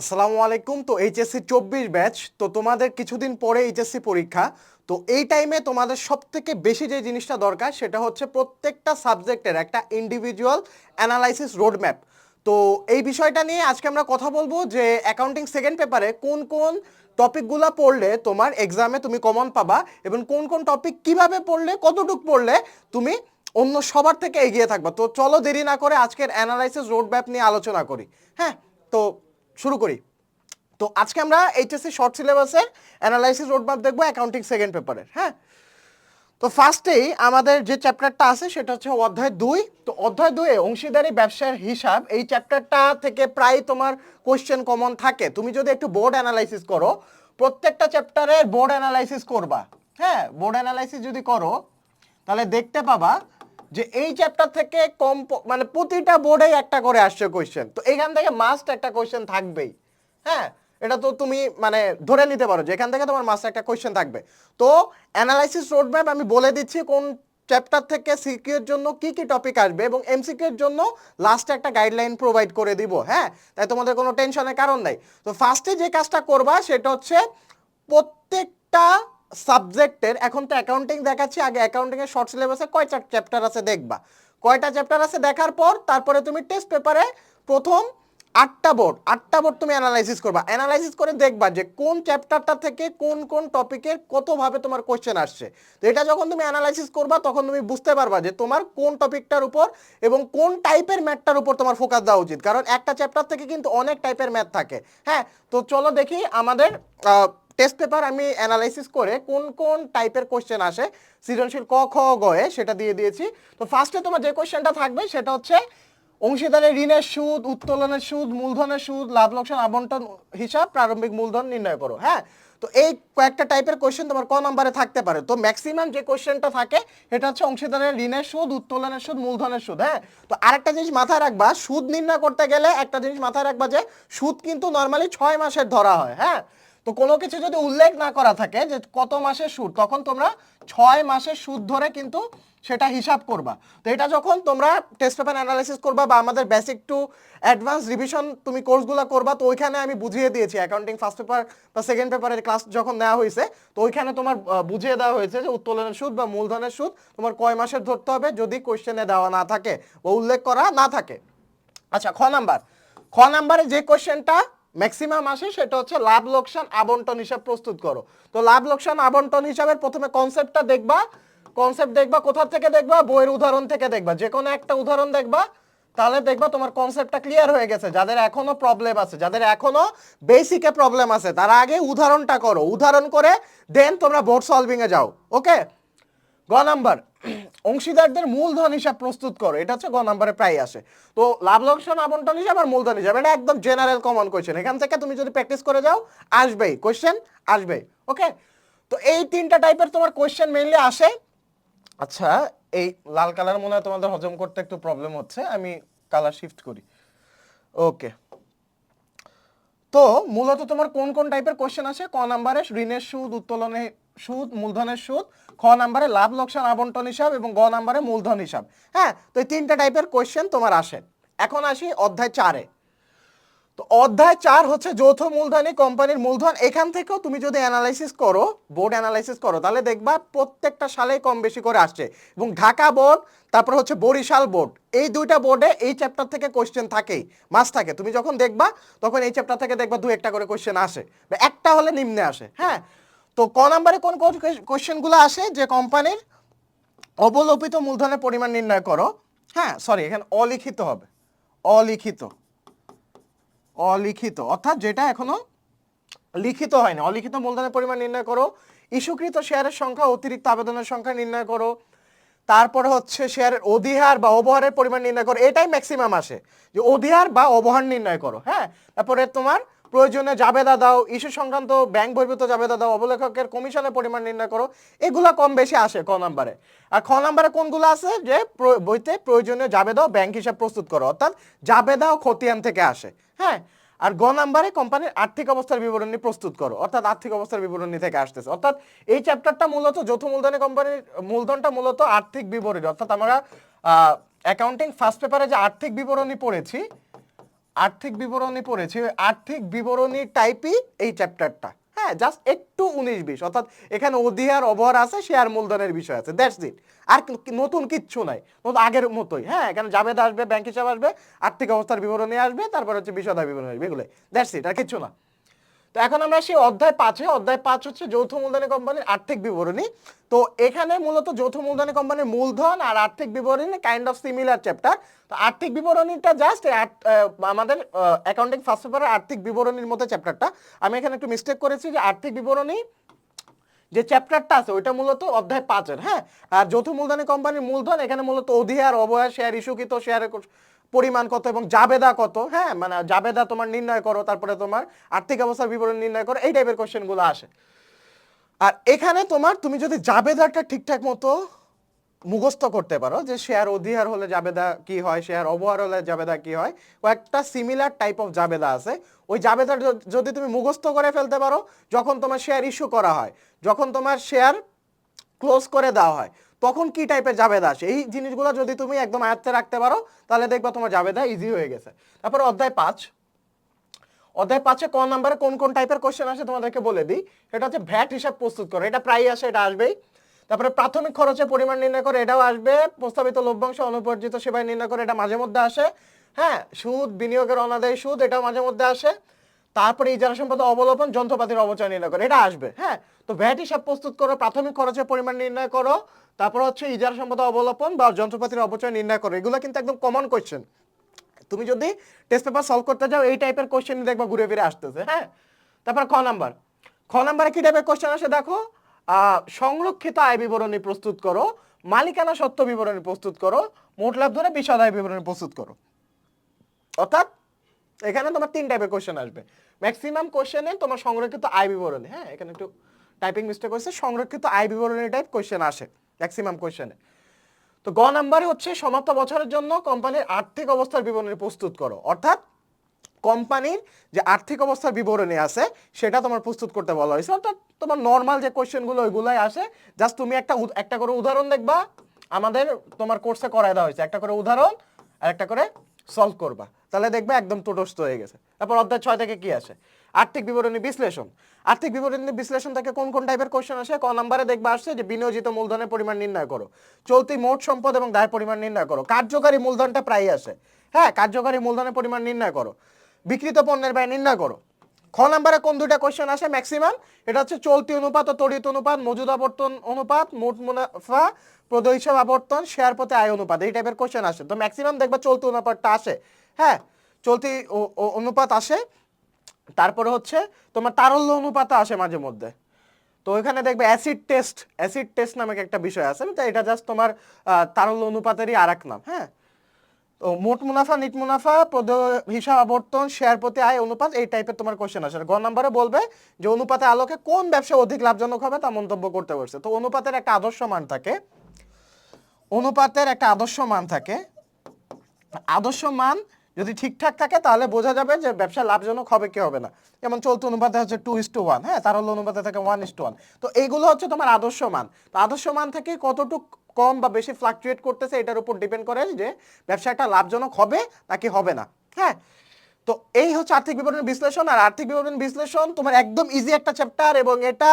আসসালামু আলাইকুম। তো এইচএসসি চব্বিশ ব্যাচ, তো তোমাদের কিছুদিন পরে এইচএসসি পরীক্ষা। তো এই টাইমে তোমাদের সব থেকে বেশি যে জিনিসটা দরকার, সেটা হচ্ছে প্রত্যেকটা সাবজেক্টের একটা ইন্ডিভিজুয়াল অ্যানালাইসিস রোডম্যাপ তো এই বিষয়টা নিয়ে আজকে আমরা কথা বলব যে অ্যাকাউন্টিং সেকেন্ড পেপারে কোন কোন টপিকগুলো পড়লে তোমার এক্সামে তুমি কমন পাবা এবং কোন কোন টপিক কীভাবে পড়লে, কতটুক পড়লে তুমি অন্য সবার থেকে এগিয়ে থাকবা। তো চলো দেরি না করে আজকের অ্যানালাইসিস রোডম্যাপ নিয়ে আলোচনা করি। হ্যাঁ তো শুরু করি। তো আজকে আমরা এইচএসসি শর্ট সিলেবাসের অ্যানালাইসিস রোডম্যাপ দেখব অ্যাকাউন্টিং সেকেন্ড পেপারের হ্যাঁ? তো ফার্স্টেই আমাদের যে চ্যাপ্টারটা আছে সেটা হচ্ছে অধ্যায় দুই। তো অধ্যায় দুয়ে অংশীদারি ব্যবসার হিসাব, এই চ্যাপ্টারটা থেকে প্রায় তোমার কোশ্চেন কমন থাকে। তুমি যদি একটু বোর্ড অ্যানালাইসিস করো, প্রত্যেকটা চ্যাপ্টারের বোর্ড অ্যানালাইসিস করবা হ্যাঁ? বোর্ড অ্যানালাইসিস যদি করো, তাহলে দেখতে পাবা যে এই চ্যাপ্টার থেকে কম মানে প্রতিটা বোর্ডেই একটা করে আসছে কোয়েশ্চেন তো এখান থেকে মাস্ট একটা কোশ্চেন থাকবেই। হ্যাঁ? এটা তো তুমি মানে ধরে নিতে পারো যে এখান থেকে তোমার মাস্ট একটা কোয়েশ্চেন থাকবে। তো অ্যানালাইসিস রোডম্যাপ আমি বলে দিচ্ছি কোন চ্যাপ্টার থেকে সিকিউ এর জন্য কি কি টপিক আসবে এবং এমসিকিউ এর জন্য লাস্টে একটা গাইডলাইন প্রোভাইড করে দিব হ্যাঁ? তাই তোমাদের কোনো টেনশনের কারণ নাই। তো ফার্স্টে যে কাজটা করবা সেটা হচ্ছে প্রত্যেকটা সাবজেক্টের, এখন তো অ্যাকাউন্টিং দেখাচ্ছি, আগে অ্যাকাউন্টিং এর শর্ট সিলেবাসে কয়টা চ্যাপ্টার আছে দেখবা। কয়টা চ্যাপ্টার আছে দেখার পর, তারপরে তুমি টেস্ট পেপারে প্রথম আটটা বোর্ড আটটা বোর্ড তুমি অ্যানালাইসিস করবা। অ্যানালাইসিস করে দেখবা যে কোন চ্যাপ্টারটা থেকে কোন কোন টপিকের কতভাবে তোমার কোশ্চেন আসছে। তো এটা যখন তুমি অ্যানালাইসিস করবা, তখন তুমি বুঝতে পারবা যে তোমার কোন টপিকটার উপর এবং কোন টাইপের ম্যাথটার উপর তোমার ফোকাস দেওয়া উচিত। কারণ একটা চ্যাপ্টার থেকে কিন্তু অনেক টাইপের ম্যাথ থাকে। হ্যাঁ তো চলো দেখি আমাদের টেস্ট পেপার আমি অ্যানালাইসিস করে কোন কোন টাইপের কোশ্চেন আসে, সৃজনশীল ক, খ গয়ে সেটা দিয়ে দিয়েছি। তো ফার্স্টে তোমার যে কোশ্চেনটা থাকবে সেটা হচ্ছে অংশীদারের ঋণের সুদ, উত্তোলনের সুদ, মূলধনের সুদ, লাভ, লোকসান, আবন্টন হিসাব, প্রারম্ভিক মূলধন নির্ণয় করো হ্যাঁ? তো এই কয়েকটা টাইপের কোয়েশ্চেন তোমার ক নম্বরে থাকতে পারে। তো ম্যাক্সিমাম যে কোশ্চেনটা থাকে এটা হচ্ছে অংশীদারের ঋণের সুদ, উত্তোলনের সুদ, মূলধনের সুদ হ্যাঁ? তো আরেকটা জিনিস মাথায় রাখবা, সুদ নির্ণয় করতে গেলে একটা জিনিস মাথায় রাখবা যে সুদ কিন্তু নর্মালি ছয় মাসের ধরা হয় হ্যাঁ? তো কোনো কিছু যদি উল্লেখ না করা থাকে যে কত মাসের সুদ, তখন তোমরা ছয় মাসের সুদ ধরে কিন্তু সেটা হিসাব করবা। তো এটা যখন তোমরা টেস্ট পেপার অ্যানালাইসিস করবা বা আমাদের বেসিক টু অ্যাডভান্স রিভিশন তুমি কোর্সগুলো করবা, তো ওইখানে আমি বুঝিয়ে দিয়েছি অ্যাকাউন্টিং ফার্স্ট পেপার বা সেকেন্ড পেপারের ক্লাস যখন নেওয়া হয়েছে তো ওইখানে তোমার বুঝিয়ে দেওয়া হয়েছে যে উত্তোলনের সুদ বা মূলধনের সুদ তোমার কয় মাসের ধরতে হবে যদি কোশ্চেনে দেওয়া না থাকে বা উল্লেখ করা না থাকে। আচ্ছা খ নাম্বার। খ নাম্বারে যে কোশ্চেনটা ম্যাক্সিমাম আসে সেটা হচ্ছে লাভ, লোকসান, আবন্টন হিসাব প্রস্তুত করো। তো লাভ, লোকসান, আবন্টন হিসাবের প্রথমে কনসেপ্টটা দেখবা। কনসেপ্ট দেখবা, কোথা থেকে দেখবা? বইয়ের উদাহরণ থেকে দেখবা। যে কোনো একটা উদাহরণ দেখবা, তাহলে দেখবা তোমার কনসেপ্টটা ক্লিয়ার হয়ে গেছে। যাদের এখনও প্রবলেম আছে, যাদের এখনও বেসিকে প্রবলেম আছে, তারা আগে উদাহরণটা করো। উদাহরণ করে দেন তোমরা বোর্ড সলভিং এ যাও। ওকে গ নাম্বার। অংশীদারদের মূলধন হিসাব প্রস্তুত করো, এটা হচ্ছে গ নাম্বারে প্রায় আসে। তো লাভ লোকসান আবন্টন হিসাব আর মূলধন হিসাব, এটা একদম জেনারেল কমন কোয়েশ্চেন এখান থেকে তুমি যদি প্র্যাকটিস করে যাও, আসবেই। কোয়েশ্চেন আসবেই। ওকে তো এই তিনটা টাইপের তোমার কোয়েশ্চেন মেইনলি আসে। আচ্ছা এই লাল কালার মনে হয় তোমাদের হজম করতে একটু প্রবলেম হচ্ছে, আমি কালার শিফট করি। ওকে তো মূলত তোমার কোন কোন টাইপের কোশ্চেন আছে ক নাম্বারে ঋণের সুদ উত্তোলনের সুদ, মূলধনের সুদ, খ নাম্বারে লাভ লোকসান আবন্টন হিসাব এবং গ নাম্বারে মূলধন হিসাব। হ্যাঁ তো এই তিনটা টাইপের কোশ্চেন তোমার আসে। এখন আসি অধ্যায় চারে। তো অধ্যায় চার হচ্ছে যৌথ মূলধনী কোম্পানির মূলধন। এখান থেকেও তুমি যদি অ্যানালাইসিস করো বোর্ড অ্যানালাইসিস করো, তাহলে দেখবা প্রত্যেকটা সালেই কম বেশি করে আসছে। এবং ঢাকা বোর্ড তারপর হচ্ছে বরিশাল বোর্ড এই দুইটা বোর্ডে এই চ্যাপ্টার থেকে কোশ্চেন থাকেই মাস থাকে। তুমি যখন দেখবা, তখন এই চ্যাপ্টার থেকে দেখবা দু একটা করে কোশ্চেন আসে। একটা হলে নিম্নে আসে। হ্যাঁ তো ক নাম্বারে কোন কোয়েশ্চেনগুলো আসে? যে কোম্পানির অবলোপিত মূলধনের পরিমাণ নির্ণয় করো। হ্যাঁ সরি এখানে অলিখিত হবে। অলিখিত। অলিখিত। অর্থাৎ যেটা এখনও লিখিত হয়নি। অলিখিত মূলধনের পরিমাণ নির্ণয় করো। ইস্যুকৃত শেয়ারের সংখ্যা, অতিরিক্ত আবেদনের সংখ্যা নির্ণয় করো। তারপরে হচ্ছে শেয়ারের অধিহার বা অবহারের পরিমাণ নির্ণয় করো। এটাই ম্যাক্সিমাম আসে। যে অধিহার বা অবহার নির্ণয় করো। হ্যাঁ তারপরে তোমার প্রয়োজনে জাবেদা দাও, ইস্যু সংক্রান্ত ব্যাংক বহির্ভূত জাবেদা দাও, অবলেখকের কমিশনের পরিমাণ নির্ণয় করো, এগুলা কম বেশি আসে ক নাম্বারে। আর খ নাম্বারে কোনগুলো আছে? যে বইতে প্রয়োজনীয় জাবেদা ও ব্যাংক হিসাব প্রস্তুত করো, অর্থাৎ জাবেদা ও খতিয়ান থেকে আসে হ্যাঁ? আর গ নাম্বারে কোম্পানির আর্থিক অবস্থার বিবরণী প্রস্তুত করো, অর্থাৎ আর্থিক অবস্থার বিবরণী থেকে আসতেছে। অর্থাৎ এই চ্যাপ্টারটা মূলত যৌথ মূলধনী কোম্পানির মূলধনটা মূলত আর্থিক বিবরণী, অর্থাৎ আমরা অ্যাকাউন্টিং ফার্স্ট পেপারে যে আর্থিক বিবরণী পড়েছি আর্থিক বিবরণী পড়েছি, ওই আর্থিক বিবরণী টাইপই এই চ্যাপ্টারটা হ্যাঁ জাস্ট একটু উনিশ বিশ, অর্থাৎ এখানে অধিহার, অবহার আছে, শেয়ার মূলধনের বিষয় আছে দ্যাটস ইট আর নতুন কিচ্ছু নাই, নতুন আগের মতোই। হ্যাঁ এখানে জাবেদ আসবে ব্যাংক হিসাব আসবে, আর্থিক অবস্থার বিবরণী আসবে, তারপর হচ্ছে বিষয় বিবরণী আসবে এগুলো দ্যাটস ইট আর কিচ্ছু না। তো এখন আমরা সেই অধ্যায় পাঁচে অধ্যায় পাঁচ হচ্ছে যৌথ মূলধনী কোম্পানির আর্থিক বিবরণী। তো এখানে মূলত যৌথ মূলধনী কোম্পানির মূলধন আর আর্থিক বিবরণী কাইন্ড অফ সিমিলার চ্যাপ্টার তো আর্থিক বিবরণীটা জাস্ট আমাদের অ্যাকাউন্টিং ফার্স্ট পেপারের আর্থিক বিবরণীর মতো চ্যাপ্টারটা আমি এখানে একটু মিস্টেক করেছি যে আর্থিক বিবরণী যে চ্যাপ্টারটা আছে, ওইটা মূলত অধ্যায় পাঁচের হ্যাঁ? আর যৌথ মূলধনী কোম্পানির মূলধন এখানে মূলত অধিহার, অবহার শেয়ার ইস্যুকৃত শেয়ারের পরিমাণ কত এবং জাবেদা কত? হ্যাঁ মানে জাবেদা তোমার নির্ণয় করো, তারপরে তোমার আর্থিক অবস্থার বিবরণ নির্ণয় করো, এই টাইপের কোশ্চেনগুলো আসে। আর এখানে তোমার তুমি যদি জাবেদাটা ঠিকঠাক মতো মুখস্থ করতে পারো, যে শেয়ার অধিহার হলে জাবেদা কি হয় শেয়ার অবহার হলে জাবেদা কি হয়, কয়েকটা সিমিলার টাইপ অফ জাবেদা আছে। ওই জাবেদা যদি তুমি মুখস্থ করে ফেলতে পারো, যখন তোমার শেয়ার ইস্যু করা হয়, যখন তোমার শেয়ার ক্লোজ করে দেওয়া হয় তখন কি টাইপের জাবেদা আসে? এই জিনিসগুলো যদি তুমি একদম আয়ত্তে রাখতে পারো, তাহলে দেখবা তোমার জাবেদা ইজি হয়ে গেছে। তারপর অধ্যায় পাঁচ। অধ্যায় পাঁচে ক নাম্বারে কোন কোন টাইপের কোশ্চেন আসে তোমাদেরকে বলে দিই। সেটা হচ্ছে ভ্যাট হিসাব প্রস্তুত করো। এটা প্রায় আসে, এটা আসবেই। তারপরে প্রাথমিক খরচের পরিমাণ নির্ণয় করে, এটাও আসবে। প্রস্তাবিত লভ্যাংশ, অনুপর্জিত সেবায় নির্ণয় করে, এটা মাঝে মধ্যে আসে। হ্যাঁ সুদ, বিনিয়োগের অনাদায়ী সুদ, এটাও মাঝে মধ্যে আসে। তারপরে এই ইজারা সম্পদ অবলোপন, যন্ত্রপাতির অবচয় নির্ণয় করে, এটা আসবে হ্যাঁ? তো ভ্যাট হিসাব প্রস্তুত করো, প্রাথমিক খরচের পরিমাণ নির্ণয় করো, তারপর হচ্ছে ইজারা সম্পদ অবলোপন বা যন্ত্রপাতির অবচয় নির্ণয় করো, এগুলো কিন্তু একদম কমন কোয়েশ্চেন তুমি যদি টেস্ট পেপার সলভ করতে যাও, এই টাইপের কোশ্চেন দেখবা ঘুরে ফিরে আসতেছে হ্যাঁ? তারপর খ নাম্বার খ নাম্বারে কি টাইপের কোশ্চেন আসে দেখো? সংরক্ষিত আয় বিবরণী প্রস্তুত করো, মালিকানা সত্য বিবরণী প্রস্তুত করো, মোট লাভ ধরে বিশদ আয় বিবরণী প্রস্তুত করো। অর্থাৎ এখানে তোমার তিন টাইপের কোশ্চেন আসবে। ম্যাক্সিমাম কোশ্চেনে তোমার সংরক্ষিত আয় বিবরণী হ্যাঁ? এখানে একটু টাইপিং মিস্টেক হয়েছে, সংরক্ষিত আয় বিবরণী টাইপ কোশ্চেন আসে ম্যাক্সিমাম কোশ্চেনে তো গ নাম্বারে হচ্ছে, সমাপ্ত বছরের জন্য কোম্পানির আর্থিক অবস্থার বিবরণী প্রস্তুত করো। অর্থাৎ কোম্পানির যে আর্থিক অবস্থার বিবরণী আছে, সেটা তোমার প্রস্তুত করতে বলা হয়েছে। অর্থাৎ তোমার নর্মাল যে কোয়েশ্চেনগুলো ওইগুলাই আসে। জাস্ট তুমি একটা একটা করে উদাহরণ দেখবা। আমাদের তোমার কোর্সে করায় দেওয়া হয়েছে। একটা করে উদাহরণ, আর একটা করে সলভ করবা। তাহলে দেখবে একদম তোটস্থ হয়ে গেছে। তারপর অধ্যায় ছয় থেকে কি আসে? আর্থিক বিবরণী বিশ্লেষণ। আর্থিক বিবরণী বিশ্লেষণ থেকে কোন কোন টাইপের কোশ্চেন আসে? ক নাম্বারে দেখবা আসছে যে বিনিয়োজিত মূলধনের পরিমাণ নির্ণয় করো। চলতি মোট সম্পদ এবং দায়ের পরিমাণ নির্ণয় করো। কার্যকারী মূলধনটা প্রায়ই আসে। হ্যাঁ কার্যকারী মূলধনের পরিমাণ নির্ণয় করো। বিকৃত পণ্যের ব্যয় নির্ণয় করো। খ নাম্বারে কোন দুইটা কোশ্চেন আসে ম্যাক্সিমাম এটা হচ্ছে চলতি অনুপাত ও তড়িৎ অনুপাত, মজুদ আবর্তন অনুপাত, মোট মুনাফা প্রদ আবর্তন শেয়ার প্রতি আয় অনুপাত, এই টাইপের কোশ্চেন আসে। তো ম্যাক্সিমাম দেখবা চলতি অনুপাতটা আসে। হ্যাঁ চলতি অনুপাত আসে। তারপরে হচ্ছে তোমার তারল্য অনুপাত আসে মাঝে মধ্যে। তো ওইখানে দেখবে অ্যাসিড টেস্ট অ্যাসিড টেস্ট নামক একটা বিষয় আছে, তো এটা জাস্ট তোমার তারল্য অনুপাতেরই আর নাম হ্যাঁ। তো মোট মুনাফা, নিট মুনাফা হিসাব আবর্তন শেয়ার প্রতি আয়, অনুপাত, এই টাইপের তোমার কোশ্চেন আসে। গ নাম্বারে বলবে যে অনুপাতে আলোকে কোন ব্যবসা অধিক লাভজনক হবে তা মন্তব্য করতে পারছে তো অনুপাতের একটা আদর্শ মান থাকে। অনুপাতের একটা আদর্শ মান থাকে। আদর্শ মান যদি ঠিকঠাক থাকে তাহলে বোঝা যাবে যে ব্যবসা লাভজনক হবে কি হবে না। যেমন চলতি অনুপাতে হচ্ছে টু ইস টু ওয়ান হ্যাঁ? তার হলো অনুপাতে থাকে ওয়ান ইস টু ওয়ান তো এইগুলো হচ্ছে তোমার আদর্শ মান। তো আদর্শ মান থেকে কতটুক কম বা বেশি ফ্লাকচুয়েট করতেছে, এটার উপর ডিপেন্ড করে যে ব্যবসাটা লাভজনক হবে নাকি হবে না। হ্যাঁ? তো এই হচ্ছে আর্থিক বিবরণ বিশ্লেষণ, আর আর্থিক বিবরণ বিশ্লেষণ তোমার একদম ইজি একটা চ্যাপ্টার এবং এটা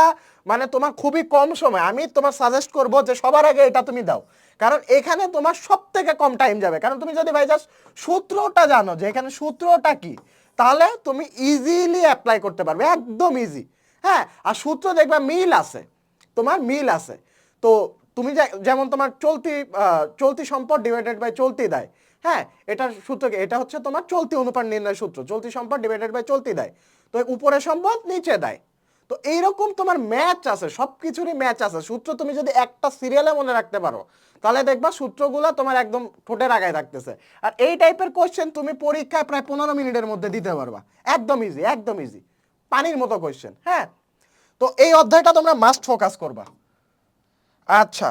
মানে তোমার খুবই কম সময়। আমি তোমার সাজেস্ট করব যে সবার আগে এটা তুমি দাও। কারণ এখানে তোমার সব থেকে কম টাইম যাবে। কারণ তুমি যদি ভাই জাস্ট সূত্রটা জানো যে এখানে সূত্রটা কি, তাহলে তুমি ইজিলি অ্যাপ্লাই করতে পারবে, একদম ইজি হ্যাঁ? আর সূত্র দেখবা মিল আছে। তোমার মিল আছে। তো তুমি যেমন তোমার চলতি চলতি সম্পদ ডিভাইডেড বাই চলতি দেয় হ্যাঁ এটার সূত্র কি? এটা হচ্ছে তোমার চলতি অনুপাত নির্ণয় সূত্র, চলতি সম্পদ ডিভাইডেড বাই চলতি দেয়। তো উপরে সম্পদ নিচে দেয়। তো এইরকম তোমার ম্যাচ আছে সব কিছুরই ম্যাচ আছে। সূত্র তুমি যদি একটা সিরিয়ালে মনে রাখতে পারো, তাহলে দেখবা সূত্রগুলো তোমার একদম ঠোঁটের আগায় থাকতেছে। আর এই টাইপের কোশ্চেন তুমি পরীক্ষায় প্রায় পনেরো মিনিটের মধ্যে দিতে পারবা। একদম ইজি একদম ইজি পানির মতো কোশ্চেন হ্যাঁ? তো এই অধ্যায়টা তোমরা মাস্ট ফোকাস করবা। আচ্ছা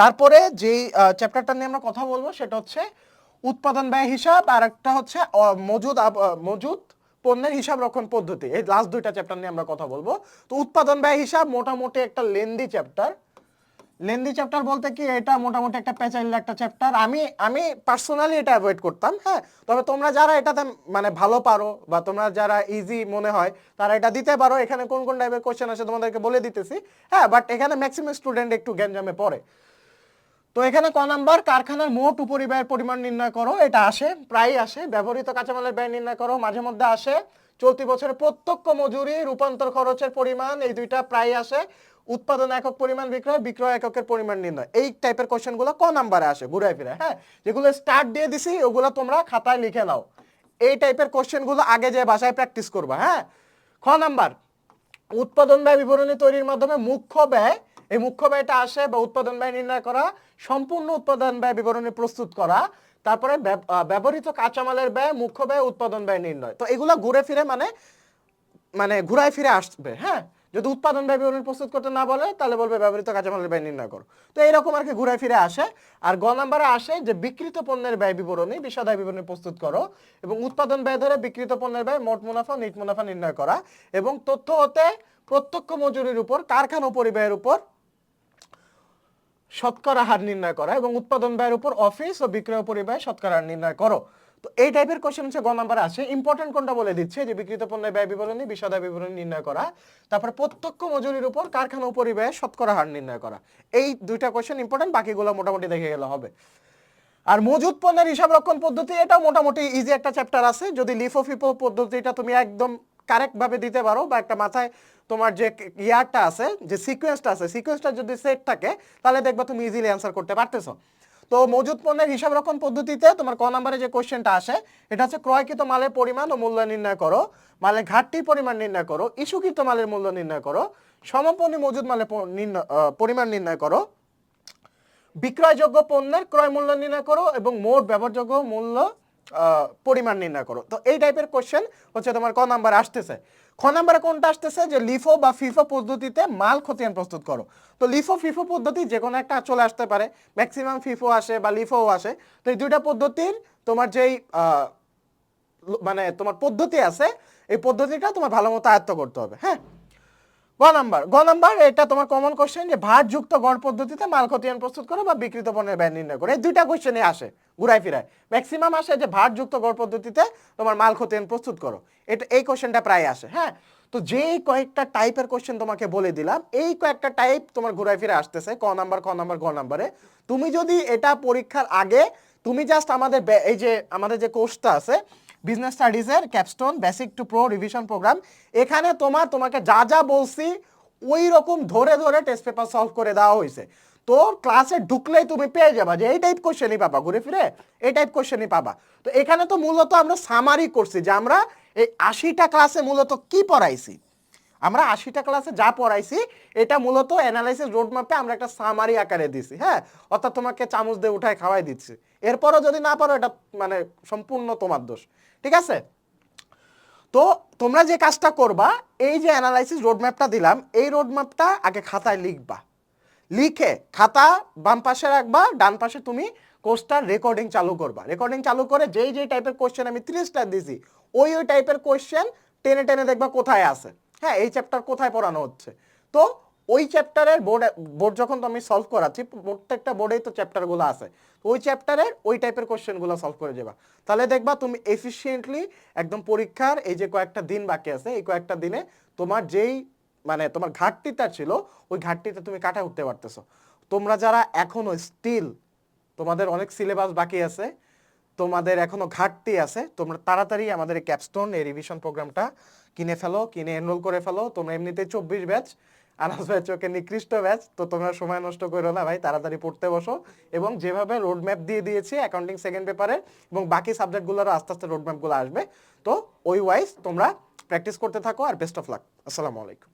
তারপরে যে চ্যাপ্টারটা নিয়ে আমরা কথা বলব সেটা হচ্ছে উৎপাদন ব্যয় হিসাব আর একটা হচ্ছে মজুদ মজুদ পণ্যের হিসাব রক্ষণ পদ্ধতি। এই লাস্ট দুইটা চ্যাপ্টার নিয়ে আমরা কথা বলব। তো উৎপাদন ব্যয় হিসাব মোটামুটি একটা লেন্দি চ্যাপ্টার লেন্দি চ্যাপ্টার বলতে কি, এটা মোটামুটি একটা পেঁচাইল একটা চ্যাপ্টার আমি আমি পার্সোনালি এটা অ্যাভয়েড করতাম হ্যাঁ? তবে তোমরা যারা এটাতে মানে ভালো পারো বা তোমরা যারা ইজি মনে হয়, তারা এটা দিতে পারো। এখানে কোন কোন টাইপের কোশ্চেন আছে তোমাদেরকে বলে দিতেছি হ্যাঁ? বাট এখানে ম্যাক্সিমাম স্টুডেন্ট একটু গ্যাঞ্জামে পড়ে। তো এখানে ক নাম্বার, কারখানার মোট উপরিব্যয়ের পরিমাণ নির্ণয় করো, এটা আসে প্রায় আসে। ব্যবহৃত কাঁচামালের ব্যয় নির্ণয় করো, মাঝে মধ্যে আসে। চলতি বছরে প্রত্যক্ষ মজুরি, রূপান্তর খরচের পরিমাণ, এই দুইটা প্রায় আসে। উৎপাদন একক পরিমাণ বিক্রয় বিক্রয় এককের পরিমাণ নির্ণয়। এই টাইপের কোশ্চেনগুলো ক নাম্বারে আসে? ঘুরায় ফিরে হ্যাঁ? যেগুলো স্টার্ট দিয়ে দিছি, ওগুলো তোমরা খাতায় লিখে নাও। এই টাইপের কোশ্চেনগুলো আগে যে ভাষায় প্র্যাকটিস করবা হ্যাঁ? খ নাম্বার উৎপাদন ব্যয় বিবরণী তৈরির মাধ্যমে মুখ্য ব্যয়, এই মুখ্য ব্যয়টা আসে বা উৎপাদন ব্যয় নির্ণয় করা, সম্পূর্ণ উৎপাদন ব্যয় বিবরণী প্রস্তুত করা, তারপরে ব্যবহৃত কাঁচামালের ব্যয়, মুখ্য ব্যয়, উৎপাদন ব্যয় নির্ণয়। তো এগুলো ঘুরে ফিরে মানে মানে ঘুরায় ফিরে আসবে হ্যাঁ? যদি উৎপাদন ব্যয় বিবরণী প্রস্তুত করতে না বলে, তাহলে বলবে ব্যবহৃত কাঁচামালের ব্যয় নির্ণয় করো। তো এরকম আর কি ঘুরায় ফিরে আসে। আর গ নাম্বারে আসে যে বিকৃত পণ্যের ব্যয় বিবরণী, বিষাদায় বিবরণী প্রস্তুত করো এবং উৎপাদন ব্যয় ধরে বিকৃত পণ্যের ব্যয় মোট মুনাফা নিট মুনাফা নির্ণয় করা এবং তথ্য হতে প্রত্যক্ষ মজুরির উপর, কারখানা পরিব্যয়ের উপর শতকরা হার নির্ণয় করা এবং উৎপাদন ব্যয়ের উপর অফিস ও বিক্রয় পরিব্যয় শতকরা হার নির্ণয় করো। তো এই টাইপের কোশ্চেন হচ্ছে গ নাম্বারে আসে। ইম্পর্টেন্ট কোনটা বলে দিচ্ছে? যে বিকৃত পণ্যের ব্যয় বিবরণী বিশদায় বিবরণী নির্ণয় করা। তারপর প্রত্যক্ষ মজুরির উপর কারখানা পরিব্যয় শতকরা হার নির্ণয় করা। এই দুইটা কোশ্চেন ইম্পর্টেন্ট বাকিগুলো মোটামুটি দেখে গেলে হবে। আর মজুদ পণ্যের হিসাব রক্ষণ পদ্ধতি, এটাও মোটামুটি ইজি একটা চ্যাপ্টার আছে। যদি লিফো ফিফো পদ্ধতিটা তুমি একদম কারেক্ট ভাবে দিতে পারো বা একটা মাথায় তোমার যে ইয়ারটা আছে, যে সিকোয়েন্সটা আছে সিকোয়েন্সটা যদি সেট থাকে, তাহলে দেখবা তুমি ইজিলি অ্যান্সার করতে পারতেছো। তো মজুদ পণ্যের হিসাব রক্ষণ পদ্ধতিতে তোমার ক নম্বরে যে কোশ্চেনটা আসে, এটা হচ্ছে ক্রয়কৃত মালের পরিমাণ ও মূল্য নির্ণয় করো। মালের ঘাটতির পরিমাণ নির্ণয় করো, ইস্যুকৃত মালের মূল্য নির্ণয় করো সমাপনী মজুদ মালের পরিমাণ নির্ণয় করো, বিক্রয়যোগ্য পণ্যের ক্রয় মূল্য নির্ণয় করো এবং মোট ব্যবহারযোগ্য মূল্য পরিমাণ নির্ণয় করো। তো এই টাইপের কোশ্চেন হচ্ছে তোমার ক নাম্বার আসতেছে। খ নাম্বারে কোনটা আসতেছে? যে লিফো বা ফিফো পদ্ধতিতে মাল খতিয়ান প্রস্তুত করো। তো লিফো, ফিফো পদ্ধতি যে কোনো একটা চলে আসতে পারে। ম্যাক্সিমাম ফিফো আসে বা লিফোও আসে। তো এই দুইটা পদ্ধতির তোমার যেই মানে তোমার পদ্ধতি আছে, এই পদ্ধতিটা তোমার ভালো মতো আয়ত্ত করতে হবে। হ্যাঁ? গ নাম্বার গ নাম্বার এটা তোমার কমন কোশ্চেন যে ভারযুক্ত গড় পদ্ধতিতে মাল খতিয়ান প্রস্তুত করো বা বিকৃত পণ্যের ব্যয় নির্ণয় করো। এই দুইটা কোশ্চেনে আসে ঘুরাই ফিরায়। ম্যাক্সিমাম আসে যে ভারযুক্ত গড় পদ্ধতিতে তোমার মাল খতিয়ান প্রস্তুত করো। এটা, এই কোশ্চেনটা প্রায় আসে হ্যাঁ? তো যেই কয়েকটা টাইপের কোশ্চেন তোমাকে বলে দিলাম, এই কয়েকটা টাইপ তোমার ঘুরাই ফিরে আসতেছে, ক নাম্বার ক নাম্বার, গ নাম্বারে। তুমি যদি এটা পরীক্ষার আগে, তুমি জাস্ট আমাদের এই যে, আমাদের যে কোর্সটা আছে business স্টাডিজের capstone basic to pro revision program এখানে তোমার, তোমাকে যা যা বলছি ওই রকম ধরে ধরে টেস্ট পেপার সলভ করে দেওয়া হয়েছে। তো ক্লাসে ঢুকলেই তুমি পেয়ে যাবা যে এই টাইপ কোশ্চেনই পাবা, ঘুরে ফিরে এই টাইপ কোশ্চেনই পাবা। তো এখানে তো মূলত আমরা সামারি করছি যে আমরা এই আশিটা ক্লাসে মূলত কি পড়াইছি। আমরা আশিটা ক্লাসে যা পড়াইছি, এটা মূলত অ্যানালাইসিস রোডম্যাপে আমরা একটা সামারি আকারে দিছি হ্যাঁ? অর্থাৎ তোমাকে চামচ দিয়ে উঠায় খাওয়াই দিচ্ছি। এরপরও যদি না পারো, এটা মানে সম্পূর্ণ তোমার দোষ। ঠিক আছে? তো তোমরা যে কাজটা করবা, এই যে অ্যানালাইসিস রোডম্যাপটা দিলাম, এই রোডম্যাপটা আগে খাতায় লিখবা। লিখে খাতা বাম পাশে রাখবা, ডান পাশে তুমি কোর্সটার রেকর্ডিং চালু করবা। রেকর্ডিং চালু করে যেই যেই টাইপের কোশ্চেন আমি তিরিশটা দিছি, ওই ওই টাইপের কোশ্চেন টেনে টেনে দেখবা কোথায় আছে। হ্যাঁ এই চ্যাপ্টার কোথায় পড়ানো হচ্ছে? তো ওই চ্যাপ্টারের বোর্ড বোর্ড যখন তো আমি সলভ করাচ্ছি, প্রত্যেকটা বোর্ডেই তো চ্যাপ্টারগুলো আছে। ওই চ্যাপ্টারের ওই টাইপের কোশ্চেনগুলো সলভ করে যাবা। তাহলে দেখবা তুমি এফিসিয়েন্টলি একদম পরীক্ষার এই যে কয়েকটা দিন বাকি আছে, এই কয়েকটা দিনে তোমার যেই মানে তোমার ঘাটতিটা ছিল, ওই ঘাটতিতে তুমি কাটা উঠতে পারতেছো। তোমরা যারা এখনও স্টিল তোমাদের অনেক সিলেবাস বাকি আছে, তোমাদের এখনও ঘাটতি আছে, তোমরা তাড়াতাড়ি আমাদের ক্যাপস্টোন এই রিভিশন প্রোগ্রামটা কিনে ফেলো, কিনে এনরোল করে ফেলো। তোমরা এমনিতেই চব্বিশ ব্যাচ আনাস ব্যাচ চোখে নিকৃষ্ট ব্যাচ তো তোমরা সময় নষ্ট করো না ভাই, তাড়াতাড়ি পড়তে বসো। এবং যেভাবে রোড ম্যাপ দিয়ে দিয়েছি অ্যাকাউন্টিং সেকেন্ড পেপারে এবং বাকি সাবজেক্টগুলোরও আস্তে আস্তে রোড ম্যাপগুলো আসবে। তো ওই ওয়াইজ তোমরা প্র্যাকটিস করতে থাকো আর বেস্ট অফ লাক আসসালামু আলাইকুম।